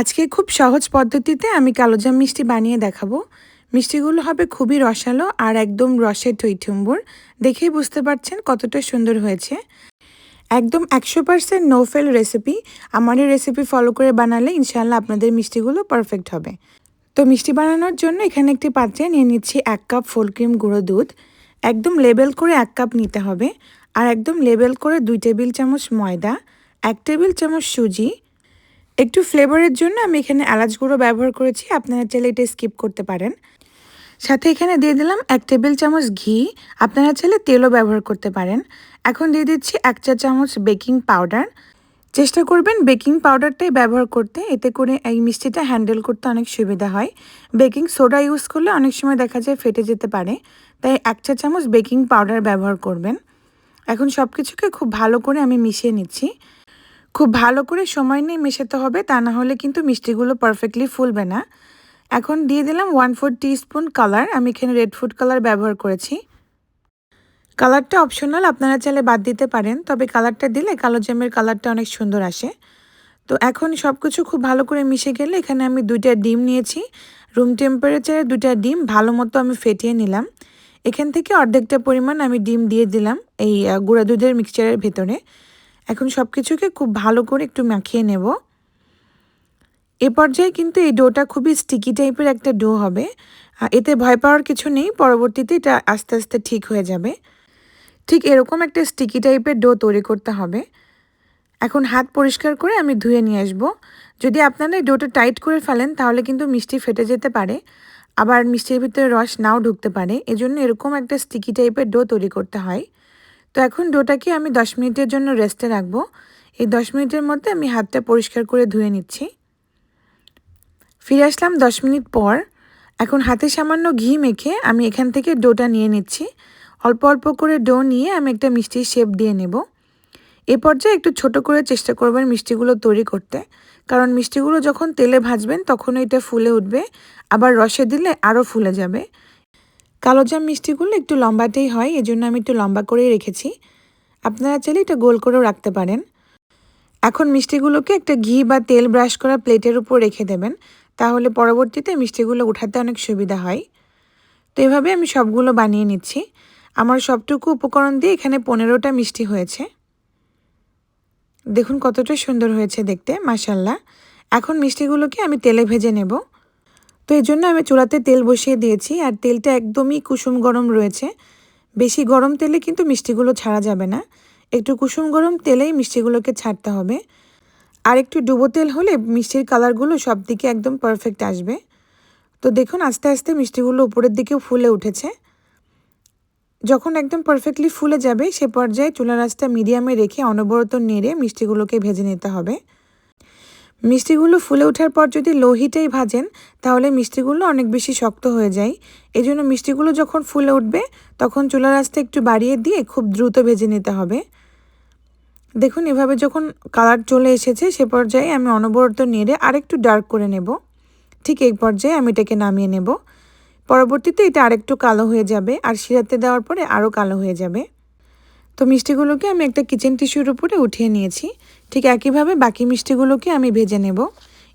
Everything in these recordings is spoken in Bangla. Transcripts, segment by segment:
আজকে খুব সহজ পদ্ধতিতে আমি কালোজাম মিষ্টি বানিয়ে দেখাবো। মিষ্টিগুলো হবে খুবই রসালো আর একদম রসের টইঠুম্বুর দেখেই বুঝতে পারছেন কতটা সুন্দর হয়েছে। একদম একশো পার্সেন্ট নো ফেল রেসিপি আমার এই রেসিপি ফলো করে বানালে ইনশাল্লাহ আপনাদের মিষ্টিগুলো পারফেক্ট হবে। তো মিষ্টি বানানোর জন্য এখানে একটি পাত্রে নিয়ে নিচ্ছি এক কাপ ফুল ক্রিম গুঁড়ো দুধ। একদম লেবেল করে এক কাপ নিতে হবে। আর একদম লেবেল করে দুই টেবিল চামচ ময়দা, এক টেবিল চামচ সুজি একটু ফ্লেভারের জন্য আমি এখানে এলাচ গুঁড়ো ব্যবহার করেছি। আপনারা চাইলে এটা স্কিপ করতে পারেন। সাথে এখানে দিয়ে দিলাম এক টেবিল চামচ ঘি। আপনারা চাইলে তেলও ব্যবহার করতে পারেন। এখন দিয়ে দিচ্ছি এক চা চামচ বেকিং পাউডার চেষ্টা করবেন বেকিং পাউডারটাই ব্যবহার করতে। এতে করে এই মিষ্টিটা হ্যান্ডেল করতে অনেক সুবিধা হয়। বেকিং সোডা ইউজ করলে অনেক সময় দেখা যায় ফেটে যেতে পারে। তাই এক চা চামচ বেকিং পাউডার ব্যবহার করবেন। এখন সব কিছুকে খুব ভালো করে আমি মিশিয়ে নিচ্ছি। খুব ভালো করে সময় নিয়ে মেশাতে হবে, তা না হলে কিন্তু মিষ্টিগুলো পারফেক্টলি ফুলবে না। এখন দিয়ে দিলাম ওয়ান ফোর স্পুন কালার আমি এখানে রেড ফুড কালার ব্যবহার করেছি। কালারটা অপশনাল আপনারা চাইলে বাদ দিতে পারেন, তবে কালারটা দিলে কালো জ্যামের কালারটা অনেক সুন্দর আসে। তো এখন সব কিছু খুব ভালো করে মিশে গেলে এখানে আমি দুইটা ডিম নিয়েছি। রুম টেম্পারেচারে দুইটা ডিম, ভালো মতো আমি ফেটিয়ে নিলাম। এখান থেকে অর্ধেকটা পরিমাণ আমি ডিম দিয়ে দিলাম এই গুঁড়া দুধের মিক্সচারের ভেতরে। এখন সব কিছুকে খুব ভালো করে একটু মাখিয়ে নেব। এ পর্যায়ে কিন্তু এই ডোটা খুবই স্টিকি টাইপের একটা ডো হবে। এতে ভয় পাওয়ার কিছু নেই, পরবর্তীতে এটা আস্তে আস্তে ঠিক হয়ে যাবে। ঠিক এরকম একটা স্টিকি টাইপের ডো তৈরি করতে হবে। এখন হাত পরিষ্কার করে আমি ধুয়ে নিয়ে আসব। যদি আপনারা এই ডোটা টাইট করে ফেলেন, তাহলে কিন্তু মিষ্টি ফেটে যেতে পারে। আবার মিষ্টির ভিতরে রস নাও ঢুকতে পারে। এজন্য এরকম একটা স্টিকি টাইপের ডো তৈরি করতে হয়। তো এখন ডোটাকে আমি দশ মিনিটের জন্য রেস্টে রাখব। এই দশ মিনিটের মধ্যে আমি হাতটা পরিষ্কার করে ধুয়ে নিচ্ছি। ফিরে আসলাম দশ মিনিট পর। এখন হাতে সামান্য ঘি মেখে আমি এখান থেকে ডোটা নিয়ে নিচ্ছি। অল্প অল্প করে ডো নিয়ে আমি একটা মিষ্টির শেপ দিয়ে নেব। এ পর্যায়ে একটু ছোট করে চেষ্টা করবেন মিষ্টিগুলো তৈরি করতে। কারণ মিষ্টিগুলো যখন তেলে ভাজবেন তখন এটা ফুলে উঠবে। আবার রসে দিলে আরও ফুলে যাবে। কালোজাম মিষ্টিগুলো একটু লম্বাতেই হয়, এজন্য আমি একটু লম্বা করেই রেখেছি। আপনারা চাইলে এটা গোল করেও রাখতে পারেন। এখন মিষ্টিগুলোকে একটা ঘি বা তেল ব্রাশ করা প্লেটের উপর রেখে দেবেন, তাহলে পরবর্তীতে মিষ্টিগুলো উঠাতে অনেক সুবিধা হয়। তো এভাবে আমি সবগুলো বানিয়ে নিচ্ছি। আমার সবটুকু উপকরণ দিয়ে এখানে পনেরোটা মিষ্টি হয়েছে। দেখুন কতটা সুন্দর হয়েছে দেখতে মাসাল্লাহ এখন মিষ্টিগুলোকে আমি তেলে ভেজে নেব। তো এই জন্য আমি চুলাতে তেল বসিয়ে দিয়েছি, আর তেলটা একদমই কুসুম গরম রয়েছে। বেশি গরম তেলে কিন্তু মিষ্টিগুলো ছাড়া যাবে না। একটু কুসুম গরম তেলেই মিষ্টিগুলোকে ছাড়তে হবে। আর একটু ডুবো তেল হলে মিষ্টির কালারগুলো সব দিকে একদম পারফেক্ট আসবে। তো দেখুন, আস্তে আস্তে মিষ্টিগুলো উপরের দিকেও ফুলে উঠেছে। যখন একদম পারফেক্টলি ফুলে যাবে, সে পর্যায়ে চুলা রাস্তা মিডিয়ামে রেখে অনবরত নেড়ে মিষ্টিগুলোকে ভেজে নিতে হবে। মিষ্টিগুলো ফুলে ওঠার পর যদি লোহিটাই ভাজেন, তাহলে মিষ্টিগুলো অনেক বেশি শক্ত হয়ে যায়। এই জন্য মিষ্টিগুলো যখন ফুলে উঠবে, তখন চুলার রাস্তা একটু বাড়িয়ে দিয়ে খুব দ্রুত ভেজে নিতে হবে। দেখুন, এভাবে যখন কালার চলে এসেছে, সে পর্যায়ে আমি অনবরত নেড়ে আরেকটু ডার্ক করে নেব। ঠিক এই পর্যায়ে আমি এটাকে নামিয়ে নেব। পরবর্তীতে এটা আরেকটু কালো হয়ে যাবে, আর শিরাতে দেওয়ার পরে আরও কালো হয়ে যাবে। তো মিষ্টিগুলোকে আমি একটা কিচেন টিস্যুর উপরে উঠিয়ে নিয়েছি। ঠিক একইভাবে বাকি মিষ্টিগুলোকে আমি ভেজে নেব।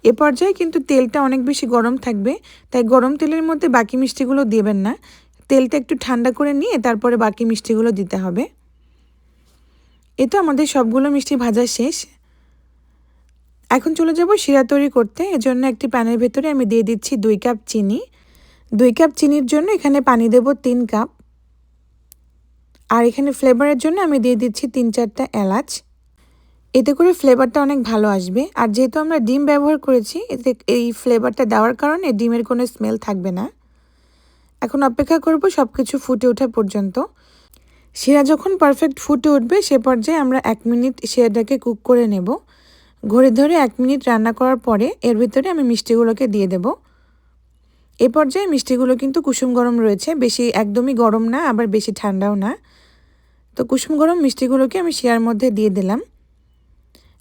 এ পর্যায়ে কিন্তু তেলটা অনেক বেশি গরম থাকবে, তাই গরম তেলের মধ্যে বাকি মিষ্টিগুলো দেবেন না। তেলটা একটু ঠান্ডা করে নিয়ে তারপরে বাকি মিষ্টিগুলো দিতে হবে। এ তো আমাদের সবগুলো মিষ্টি ভাজা শেষ। এখন চলে যাব শিরা তৈরি করতে। এজন্য একটি প্যানের ভেতরে আমি দিয়ে দিচ্ছি দুই কাপ চিনি। দুই কাপ চিনির জন্য এখানে পানি দেব তিন কাপ। আর এখানে ফ্লেভারের জন্য আমি দিয়ে দিচ্ছি তিন চারটা এলাচ। এতে করে ফ্লেভারটা অনেক ভালো আসবে। আর যেহেতু আমরা ডিম ব্যবহার করেছি, এতে এই ফ্লেভারটা দেওয়ার কারণে ডিমের কোনো স্মেল থাকবে না। এখন অপেক্ষা করব সব কিছু ফুটে ওঠা পর্যন্ত। শিরা যখন পারফেক্ট ফুটে উঠবে, সে পর্যায়ে আমরা এক মিনিট শিরাটাকে কুক করে নেব। ঘড়ি ধরে এক মিনিট রান্না করার পরে এর ভিতরে আমি মিষ্টিগুলোকে দিয়ে দেব। এ পর্যায়ে মিষ্টিগুলো কিন্তু কুসুম গরম রয়েছে, বেশি একদমই গরম না, আবার বেশি ঠান্ডাও না। তো কুসুম গরম মিষ্টিগুলোকে আমি শিয়ার মধ্যে দিয়ে দিলাম।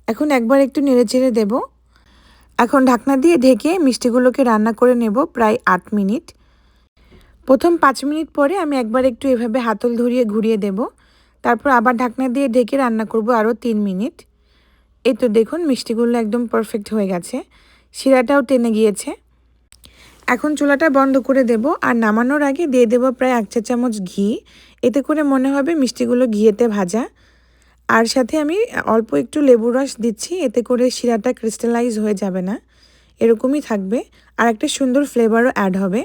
এখন একবার একটু নেড়ে চেড়ে দেব। এখন ঢাকনা দিয়ে ঢেকে মিষ্টিগুলোকে রান্না করে নেব প্রায় আট মিনিট। প্রথম পাঁচ মিনিট পরে আমি একবার একটু এভাবে হাতল ধরিয়ে ঘুরিয়ে দেব। তারপর আবার ঢাকনা দিয়ে ঢেকে রান্না করব আরও তিন মিনিট। এই তো দেখুন মিষ্টিগুলো একদম পারফেক্ট হয়ে গেছে। শিরাটাও টেনে গিয়েছে। এখন চুলাটা বন্ধ করে দেব আর নামানোর আগে দিয়ে দেব প্রায় এক চা চামচ ঘি। এতে করে মনে হবে মিষ্টিগুলো ঘিয়েতে ভাজা। আর সাথে আমি অল্প একটু লেবু রস দিচ্ছি, এতে করে শিরাটা ক্রিস্টালাইজ হয়ে যাবে না। এরকমই থাকবে। আর একটা সুন্দর ফ্লেভারও অ্যাড হবে।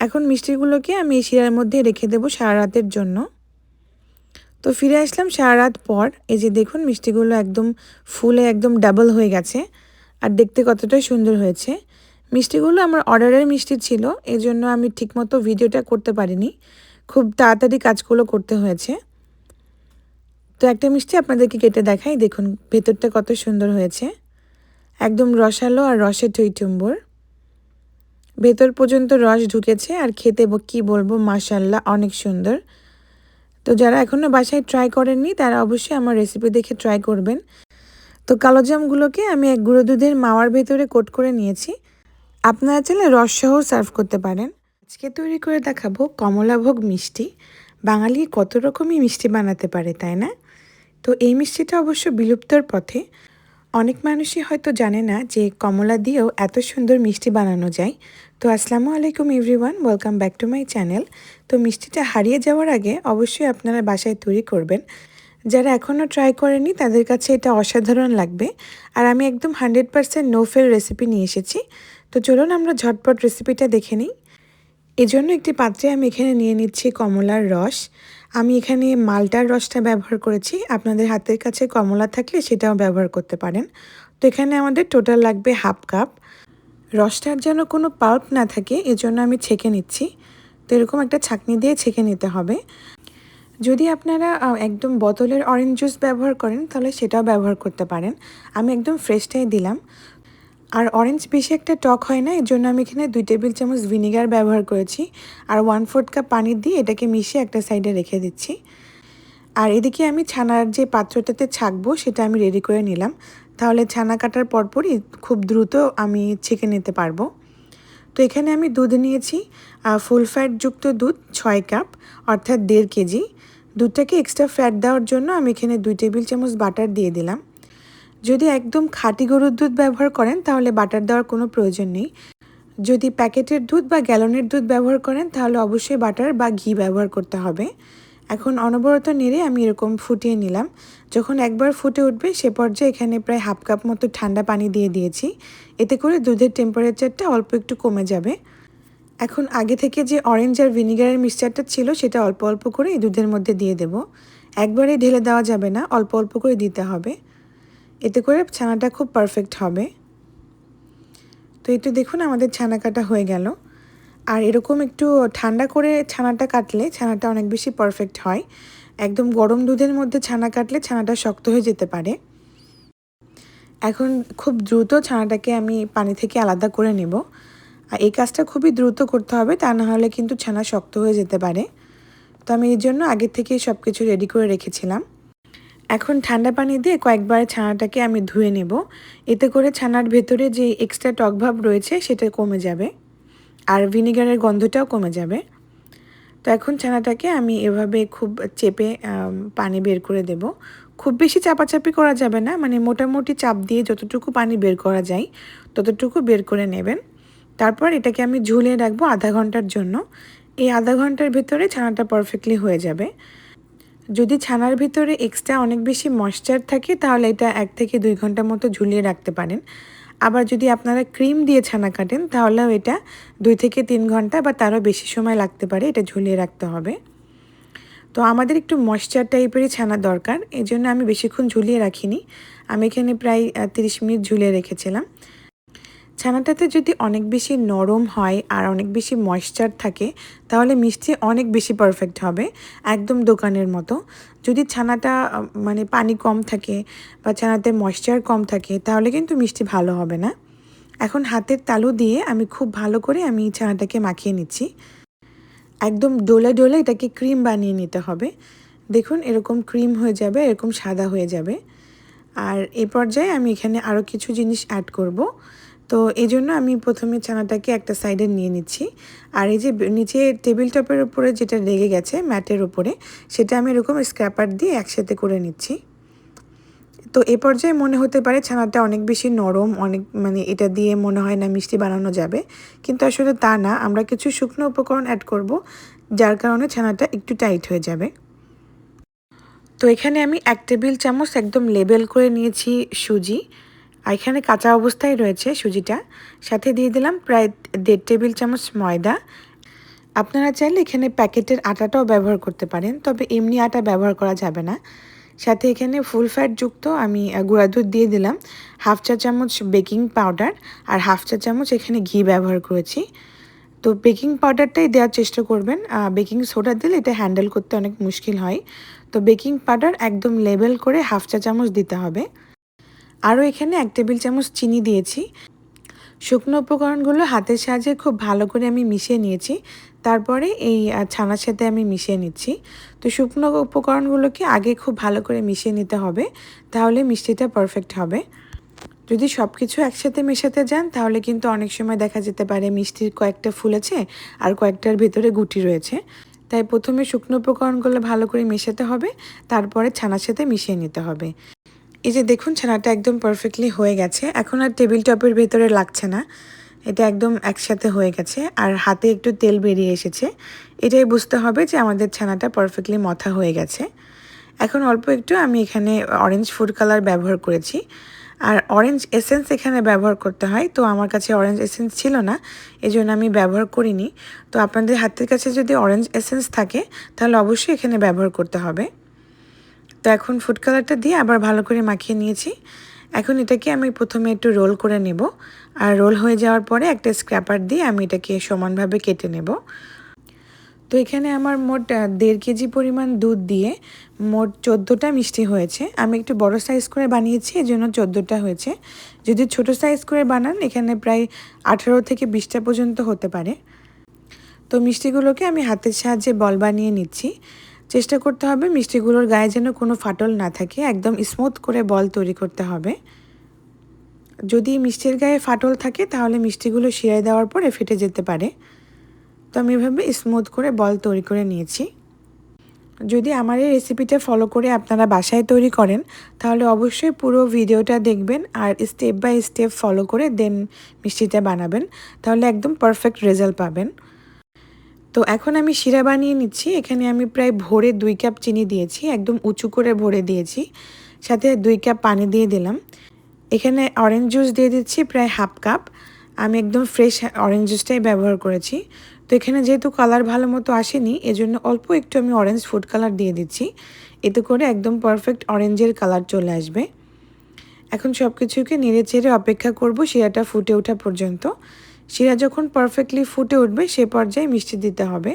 এখন মিষ্টিগুলোকে আমি এই শিরার মধ্যে রেখে দেবো সারা রাতের জন্য। তো ফিরে আসলাম সারা রাত পর। এই যে দেখুন, মিষ্টিগুলো একদম ফুলে একদম ডাবল হয়ে গেছে। আর দেখতে কতটা সুন্দর হয়েছে। মিষ্টিগুলো আমার অর্ডারের মিষ্টি ছিল এই জন্য আমি ঠিকমতো ভিডিওটা করতে পারিনি। খুব তাড়াতাড়ি কাজগুলো করতে হয়েছে। তো একটা মিষ্টি আপনাদেরকে কেটে দেখাই, দেখুন ভেতরটা কত সুন্দর হয়েছে। একদম রসালো আর রসে টইটুম্বর ভেতর পর্যন্ত রস ঢুকেছে আর খেতে কি বলব মাসাল্লাহ অনেক সুন্দর। তো যারা এখনও বাসায় ট্রাই করেননি, তারা অবশ্যই আমার রেসিপি দেখে ট্রাই করবেন। তো কালোজামগুলোকে আমি এক গুঁড়ো দুধের মাওয়ার ভেতরে কোট করে নিয়েছি। আপনারা চাইলে রসসহ সার্ভ করতে পারেন। আজকে তৈরি করে দেখাবো কমলাভোগ মিষ্টি। বাঙালি কত রকমই মিষ্টি বানাতে পারে, তাই না? তো এই মিষ্টিটা অবশ্য বিলুপ্তর পথে। অনেক মানুষই হয়তো জানে না যে কমলা দিয়েও এত সুন্দর মিষ্টি বানানো যায়। তো আসসালামু আলাইকুম everyone, welcome back to my channel. তো মিষ্টিটা হারিয়ে যাওয়ার আগে অবশ্যই আপনারা বাসায় তৈরি করবেন। যারা এখনও ট্রাই করেনি, তাদের কাছে এটা অসাধারণ লাগবে। আর আমি একদম hundred percent no fail recipe নিয়ে এসেছি। তো চলুন আমরা ঝটপট রেসিপিটা দেখে নিই। এজন্য একটি পাত্রে আমি এখানে নিয়ে নিচ্ছি কমলার রস। আমি এখানে মালটার রসটা ব্যবহার করেছি। আপনাদের হাতের কাছে কমলা থাকলে সেটাও ব্যবহার করতে পারেন। তো এখানে আমাদের টোটাল লাগবে হাফ কাপ। রসটার যেন কোনো পাল্প না থাকে, এজন্য আমি ছেঁকে নিচ্ছি। তো এরকম একটা ছাকনি দিয়ে ছেঁকে নিতে হবে। যদি আপনারা একদম বোতলের অরেঞ্জ জুস ব্যবহার করেন, তাহলে সেটাও ব্যবহার করতে পারেন। আমি একদম ফ্রেশটাই দিলাম। আর অরেঞ্জ বেশি একটা টক হয় না এর জন্য আমি এখানে দুই টেবিল চামচ ভিনিগার ব্যবহার করেছি আর ওয়ান ফোর্থ কাপ পানি দিয়ে এটাকে মিশিয়ে একটা সাইডে রেখে দিচ্ছি। আর এদিকে আমি ছানার যে পাত্রটাতে ছাকবো, সেটা আমি রেডি করে নিলাম। তাহলে ছানা কাটার পরপরই খুব দ্রুত আমি ছেঁকে নিতে পারব। তো এখানে আমি দুধ নিয়েছি ফুল ফ্যাটযুক্ত দুধ, ছয় কাপ অর্থাৎ দেড় কেজি। দুধটাকে এক্সট্রা ফ্যাট দেওয়ার জন্য আমি এখানে দুই টেবিল চামচ বাটার দিয়ে দিলাম। যদি একদম খাঁটি গরুর দুধ ব্যবহার করেন, তাহলে বাটার দেওয়ার কোনো প্রয়োজন নেই। যদি প্যাকেটের দুধ বা গ্যালনের দুধ ব্যবহার করেন, তাহলে অবশ্যই বাটার বা ঘি ব্যবহার করতে হবে। এখন অনবরত নেড়ে আমি এরকম ফুটিয়ে নিলাম। যখন একবার ফুটে উঠবে, সে পর্যায়ে এখানে প্রায় হাফ কাপ মতো ঠান্ডা পানি দিয়ে দিয়েছি। এতে করে দুধের টেম্পারেচারটা অল্প একটু কমে যাবে। এখন আগে থেকে যে অরেঞ্জ আর ভিনিগারের মিক্সচারটা ছিল, সেটা অল্প অল্প করে এই দুধের মধ্যে দিয়ে দেব। একবারে ঢেলে দেওয়া যাবে না, অল্প অল্প করে দিতে হবে। এতে করে ছানাটা খুব পারফেক্ট হবে। তো একটু দেখুন আমাদের ছানা কাটা হয়ে গেল। আর এরকম একটু ঠান্ডা করে ছানাটা কাটলে ছানাটা অনেক বেশি পারফেক্ট হয়। একদম গরম দুধের মধ্যে ছানা কাটলে ছানাটা শক্ত হয়ে যেতে পারে। এখন খুব দ্রুত ছানাটাকে আমি পানি থেকে আলাদা করে নেব। আর এই কাজটা খুবই দ্রুত করতে হবে, তা না হলে কিন্তু ছানা শক্ত হয়ে যেতে পারে। তো আমি এই জন্য আগের থেকেই সব কিছু রেডি করে রেখেছিলাম। এখন ঠান্ডা পানি দিয়ে কয়েকবার ছানাটাকে আমি ধুয়ে নেব। এতে করে ছানার ভেতরে যে এক্সট্রা টকভাব রয়েছে সেটা কমে যাবে আর ভিনিগারের গন্ধটাও কমে যাবে। তো এখন ছানাটাকে আমি এভাবে খুব চেপে পানি বের করে দেব। খুব বেশি চাপাচাপি করা যাবে না মানে মোটামুটি চাপ দিয়ে যতটুকু পানি বের করা যায় ততটুকু বের করে নেবেন। তারপর এটাকে আমি ঝুলিয়ে রাখব আধা ঘণ্টার জন্য। এই আধা ঘণ্টার ভেতরে ছানাটা পারফেক্টলি হয়ে যাবে। যদি ছানার ভিতরে এক্সট্রা অনেক বেশি ময়শ্চার থাকে, তাহলে এটা এক থেকে দুই ঘণ্টা মতো ঝুলিয়ে রাখতে পারেন। আবার যদি আপনারা ক্রিম দিয়ে ছানা কাটেন, তাহলেও এটা দুই থেকে তিন ঘণ্টা বা তারও বেশি সময় লাগতে পারে এটা ঝুলিয়ে রাখতে হবে। তো আমাদের একটু ময়শ্চার টাইপেরই ছানা দরকার এই জন্য আমি বেশিক্ষণ ঝুলিয়ে রাখিনি। আমি এখানে প্রায় তিরিশ মিনিট ঝুলিয়ে রেখেছিলাম। ছানাটাতে যদি অনেক বেশি নরম হয় আর অনেক বেশি ময়েশ্চার থাকে, তাহলে মিষ্টি অনেক বেশি পারফেক্ট হবে, একদম দোকানের মতো। যদি ছানাটা মানে পানি কম থাকে বা ছানাতে ময়েশ্চার কম থাকে, তাহলে কিন্তু মিষ্টি ভালো হবে না। এখন হাতের তালু দিয়ে আমি খুব ভালো করে আমি ছানাটাকে মাখিয়ে নিচ্ছি। একদম ডোলে ডোলে এটাকে ক্রিম বানিয়ে নিতে হবে। দেখুন এরকম ক্রিম হয়ে যাবে, এরকম সাদা হয়ে যাবে। আর এ পর্যায়ে আমি এখানে আরও কিছু জিনিস অ্যাড করব। তো এই জন্য আমি প্রথমে ছানাটাকে একটা সাইডে নিয়ে নিচ্ছি। আর এই যে নিচে টেবিল টপের উপরে যেটা লেগে গেছে ম্যাটের উপরে, সেটা আমি এরকম স্ক্র্যাপার দিয়ে একসাথে করে নিচ্ছি। তো এ পর্যায়ে মনে হতে পারে ছানাটা অনেক বেশি নরম, অনেক মানে এটা দিয়ে মনে হয় না মিষ্টি বানানো যাবে। কিন্তু আসলে তা না, আমরা কিছু শুকনো উপকরণ অ্যাড করব, যার কারণে ছানাটা একটু টাইট হয়ে যাবে। তো এখানে আমি এক টেবিল চামচ একদম লেবেল করে নিয়েছি সুজি। আর এখানে কাঁচা অবস্থায় রয়েছে সুজিটা। সাথে দিয়ে দিলাম প্রায় দেড় টেবিল চামচ ময়দা। আপনারা চাইলে এখানে প্যাকেটের আটাটাও ব্যবহার করতে পারেন, তবে এমনি আটা ব্যবহার করা যাবে না। সাথে এখানে ফুল ফ্যাট যুক্ত আমি গুঁড়া দুধ দিয়ে দিলাম। হাফ চা চামচ বেকিং পাউডার আর হাফ চা চামচ এখানে ঘি ব্যবহার করেছি। তো বেকিং পাউডারটাই দেওয়ার চেষ্টা করবেন। বেকিং সোডা দিলে এটা হ্যান্ডেল করতে অনেক মুশকিল হয়। তো বেকিং পাউডার একদম লেবেল করে হাফ চা চামচ দিতে হবে। আরও এখানে এক টেবিল চামচ চিনি দিয়েছি। শুকনো উপকরণগুলো হাতের সাহায্যে খুব ভালো করে আমি মিশিয়ে নিয়েছি। তারপরে এই ছানার সাথে আমি মিশিয়ে নিচ্ছি। তো শুকনো উপকরণগুলোকে আগে খুব ভালো করে মিশিয়ে নিতে হবে, তাহলে মিষ্টিটা পারফেক্ট হবে। যদি সব কিছু একসাথে মেশাতে যান, তাহলে কিন্তু অনেক সময় দেখা যেতে পারে মিষ্টির কয়েকটা ফুলেছে আর কয়েকটার ভেতরে গুটি রয়েছে। তাই প্রথমে শুকনো উপকরণগুলো ভালো করে মেশাতে হবে, তারপরে ছানার সাথে মিশিয়ে নিতে হবে। এই যে দেখুন, ছানাটা একদম পারফেক্টলি হয়ে গেছে। এখন আর টেবিল টপের ভেতরে লাগছে না। এটা একদম একসাথে হয়ে গেছে। আর হাতে একটু তেল বেরিয়ে এসেছে। এটাই বুঝতে হবে যে আমাদের ছানাটা পারফেক্টলি মথা হয়ে গেছে। এখন অল্প একটু আমি এখানে অরেঞ্জ ফুড কালার ব্যবহার করেছি। আর অরেঞ্জ এসেন্স এখানে ব্যবহার করতে হয়। তো আমার কাছে অরেঞ্জ এসেন্স ছিল না এই জন্য আমি ব্যবহার করিনি। তো আপনাদের হাতের কাছে যদি অরেঞ্জ এসেন্স থাকে, তাহলে অবশ্যই এখানে ব্যবহার করতে হবে। তো এখন ফুড কালারটা দিয়ে আবার ভালো করে মাখিয়ে নিয়েছি। এখন এটাকে আমি প্রথমে একটু রোল করে নেব। আর রোল হয়ে যাওয়ার পরে একটা স্ক্র্যাপার দিয়ে আমি এটাকে সমানভাবে কেটে নেব। তো এখানে আমার মোট দেড় কেজি পরিমাণ দুধ দিয়ে মোট চোদ্দোটা মিষ্টি হয়েছে। আমি একটু বড় সাইজ করে বানিয়েছি এই জন্য চোদ্দোটা হয়েছে। যদি ছোট সাইজ করে বানান, এখানে প্রায় আঠেরো থেকে বিশটা পর্যন্ত হতে পারে। তো মিষ্টিগুলোকে আমি হাতের সাহায্যে বল বানিয়ে নিচ্ছি। চেষ্টা করতে হবে মিষ্টিগুলোর গায়ে যেন কোনো ফাটল না থাকে, একদম স্মুথ করে বল তৈরি করতে হবে। যদি মিষ্টির গায়ে ফাটল থাকে, তাহলে মিষ্টিগুলো শিরায় দেওয়ার পরে ফেটে যেতে পারে। তো আমি এভাবে স্মুথ করে বল তৈরি করে নিয়েছি। যদি আমার এই রেসিপিটা ফলো করে আপনারা বাসায় তৈরি করেন, তাহলে অবশ্যই পুরো ভিডিওটা দেখবেন আর স্টেপ বাই স্টেপ ফলো করে দেন মিষ্টিটা বানাবেন। তাহলে একদম পারফেক্ট রেজাল্ট পাবেন। তো এখন আমি শিরা বানিয়ে নিচ্ছি। এখানে আমি প্রায় ভরে দুই কাপ চিনি দিয়েছি, একদম উঁচু করে ভরে দিয়েছি। সাথে দুই কাপ পানি দিয়ে দিলাম। এখানে অরেঞ্জ জুস দিয়ে দিচ্ছি প্রায় হাফ কাপ। আমি একদম ফ্রেশ অরেঞ্জ জুসটাই ব্যবহার করেছি। তো এখানে যেহেতু কালার ভালো মতো আসেনি, এজন্য অল্প একটু আমি অরেঞ্জ ফুড কালার দিয়ে দিচ্ছি। এতে করে একদম পারফেক্ট অরেঞ্জের কালার চলে আসবে। এখন সব কিছুকে নেড়ে চেড়ে অপেক্ষা করব শিরাটা ফুটে ওঠা পর্যন্ত। শিরা যখন পারফেক্টলি ফুটে উঠবে, সে পর্যায়ে মিষ্টি দিতে হবে।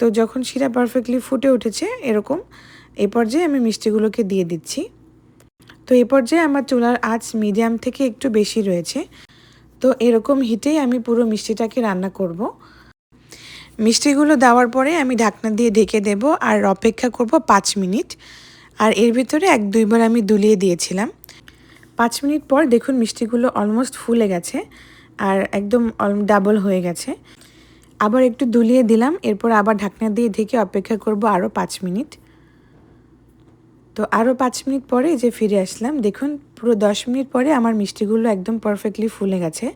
তো যখন শিরা পারফেক্টলি ফুটে উঠেছে, এরকম, এ পর্যায়ে আমি মিষ্টিগুলোকে দিয়ে দিচ্ছি। তো এই পর্যায়ে আমার চুলার আঁচ মিডিয়াম থেকে একটু বেশি রয়েছে। তো এরকম হিটেই আমি পুরো মিষ্টিটাকে রান্না করব। মিষ্টিগুলো দেওয়ার পরে আমি ঢাকনা দিয়ে ঢেকে দেব আর অপেক্ষা করব পাঁচ মিনিট। আর এর ভিতরে এক দুইবার আমি দুলিয়ে দিয়েছিলাম। পাঁচ মিনিট পর দেখুন মিষ্টিগুলো অলমোস্ট ফুলে গেছে। আর একদম ডাবল হয়ে গেছে। আবার একটু দুলিয়ে দিলাম, এরপর আবার ঢাকনা দিয়ে ঢেকে অপেক্ষা করব আরও পাঁচ মিনিট। তো আরও পাঁচ মিনিট পরে যে ফিরে আসলাম, দেখুন পুরো দশ মিনিট পরে আমার মিষ্টিগুলো একদম পারফেক্টলি ফুলে গেছে।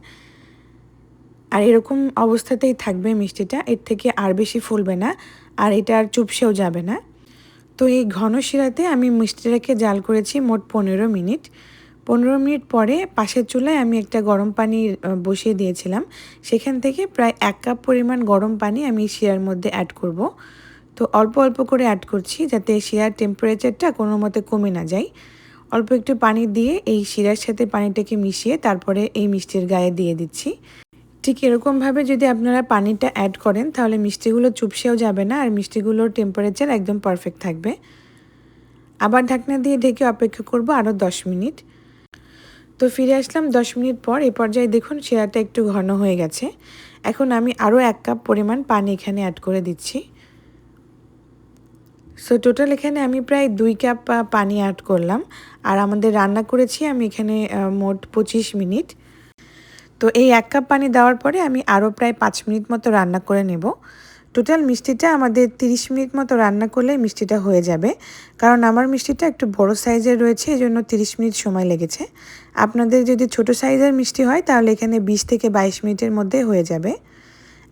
আর এরকম অবস্থাতেই থাকবে মিষ্টিটা, এর থেকে আর বেশি ফুলবে না, আর এটা আর চুপসেও যাবে না। তো এই ঘন শিরাতে আমি মিষ্টিটাকে জাল করেছি মোট পনেরো মিনিট। পনেরো মিনিট পরে পাশের চুলায় আমি একটা গরম পানি বসিয়ে দিয়েছিলাম। সেখান থেকে প্রায় এক কাপ পরিমাণ গরম পানি আমি শিরার মধ্যে অ্যাড করব। তো অল্প অল্প করে অ্যাড করছি যাতে শিরার টেম্পারেচারটা কোনো মতে কমে না যায়। অল্প একটু পানি দিয়ে এই শিরার সাথে পানিটাকে মিশিয়ে তারপরে এই মিষ্টির গায়ে দিয়ে দিচ্ছি। ঠিক এরকমভাবে যদি আপনারা পানিটা অ্যাড করেন, তাহলে মিষ্টিগুলো চুপসেও যাবে না আর মিষ্টিগুলোর টেম্পারেচার একদম পারফেক্ট থাকবে। আবার ঢাকনা দিয়ে ঢেকে অপেক্ষা করব আরও দশ মিনিট। তো ফিরে আসলাম দশ মিনিট পর। এই পর্যায়ে দেখুন শিরাটা একটু ঘন হয়ে গেছে। এখন আমি আরও এক কাপ পরিমাণ পানি এখানে অ্যাড করে দিচ্ছি। সো টোটাল এখানে আমি প্রায় দুই কাপ পানি অ্যাড করলাম। আর আমাদের রান্না করেছি আমি এখানে মোট পঁচিশ মিনিট। তো এই এক কাপ পানি দেওয়ার পরে আমি আরও প্রায় পাঁচ মিনিট মতো রান্না করে নেব। টোটাল মিষ্টিটা আমাদের 30 মিনিট মতো রান্না করলে মিষ্টিটা হয়ে যাবে। কারণ আমার মিষ্টিটা একটু বড় সাইজের রয়েছে এই জন্য তিরিশ মিনিট সময় লেগেছে। আপনাদের যদি ছোট সাইজের মিষ্টি হয়, তাহলে এখানে 20 থেকে বাইশ মিনিটের মধ্যে হয়ে যাবে।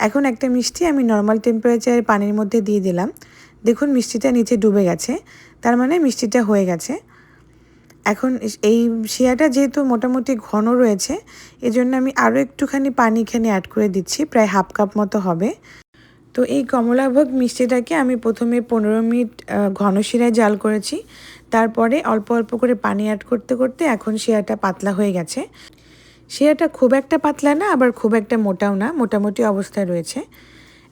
এখন একটা মিষ্টি আমি নর্মাল টেম্পারেচারের পানির মধ্যে দিয়ে দিলাম। দেখুন, মিষ্টিটা নিচে ডুবে গেছে। তার মানে মিষ্টিটা হয়ে গেছে। এখন এই শিয়াটা যেহেতু মোটামুটি ঘন রয়েছে, এজন্য আমি আরও একটুখানি পানি এখানে অ্যাড করে দিচ্ছি, প্রায় হাফ কাপ মতো হবে। তো এই কমলাভোগ মিষ্টিটাকে আমি প্রথমে পনেরো মিনিট ঘন শিরায় জাল করেছি। তারপরে অল্প অল্প করে পানি অ্যাড করতে করতে এখন শিরাটা পাতলা হয়ে গেছে। শিরাটা খুব একটা পাতলা না, আবার খুব একটা মোটাও না, মোটামুটি অবস্থায় রয়েছে।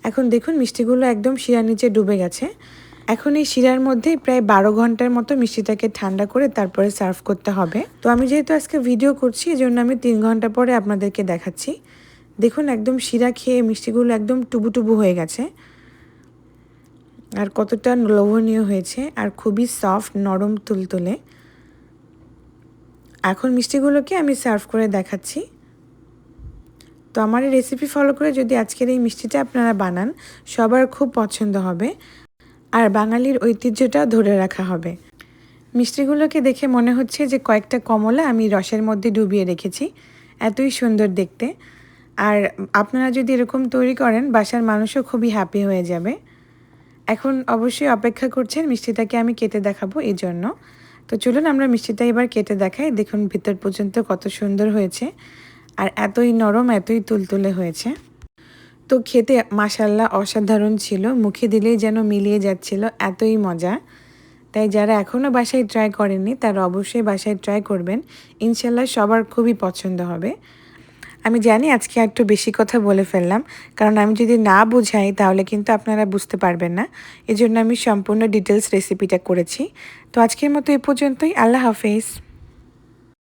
এখন দেখুন মিষ্টিগুলো একদম শিরার নিচে ডুবে গেছে। এখন এই শিরার মধ্যে প্রায় বারো ঘণ্টার মতো মিষ্টিটাকে ঠান্ডা করে তারপরে সার্ভ করতে হবে। তো আমি যেহেতু আজকে ভিডিও করছি এই জন্য আমি তিন ঘণ্টা পরে আপনাদেরকে দেখাচ্ছি। দেখুন, একদম শিরা খেয়ে মিষ্টিগুলো একদম টুবু হয়ে গেছে। আর কতটা লোভনীয় হয়েছে আর খুবই সফট নরম তুলতুলে। এখন মিষ্টিগুলোকে আমি সার্ভ করে দেখাচ্ছি। তো আমার এই রেসিপি ফলো করে যদি আজকের এই মিষ্টিটা আপনারা বানান, সবার খুব পছন্দ হবে। আর বাঙালির ঐতিহ্যটা ধরে রাখা হবে। মিষ্টিগুলোকে দেখে মনে হচ্ছে যে কয়েকটা কমলা আমি রসের মধ্যে ডুবিয়ে রেখেছি। এতই সুন্দর দেখতে। আর আপনারা যদি এরকম তৈরি করেন, বাসার মানুষও খুবই হ্যাপি হয়ে যাবে। এখন অবশ্যই অপেক্ষা করছেন, মিষ্টিটাকে আমি কেটে দেখাবো এই জন্য। তো চলুন আমরা মিষ্টিটা এবার কেটে দেখাই। দেখুন ভিতর পর্যন্ত কত সুন্দর হয়েছে আর এতই নরম, এতই তুলতুলে হয়েছে। তো খেতে মাসাল্লাহ অসাধারণ ছিল। মুখে দিলেই যেন মিলিয়ে যাচ্ছিল, এতই মজা। তাই যারা এখনও বাসায় ট্রাই করেননি, তারা অবশ্যই বাসায় ট্রাই করবেন। ইনশাল্লাহ সবার খুবই পছন্দ হবে। আমি জানি আজকে একটু বেশি কথা বলে ফেললাম, কারণ আমি যদি না বুঝাই তাহলে কিন্তু আপনারা বুঝতে পারবেন না। এজন্য আমি সম্পূর্ণ ডিটেলস রেসিপিটা করেছি। তো আজকের মতো এ পর্যন্তই। আল্লাহ হাফেজ।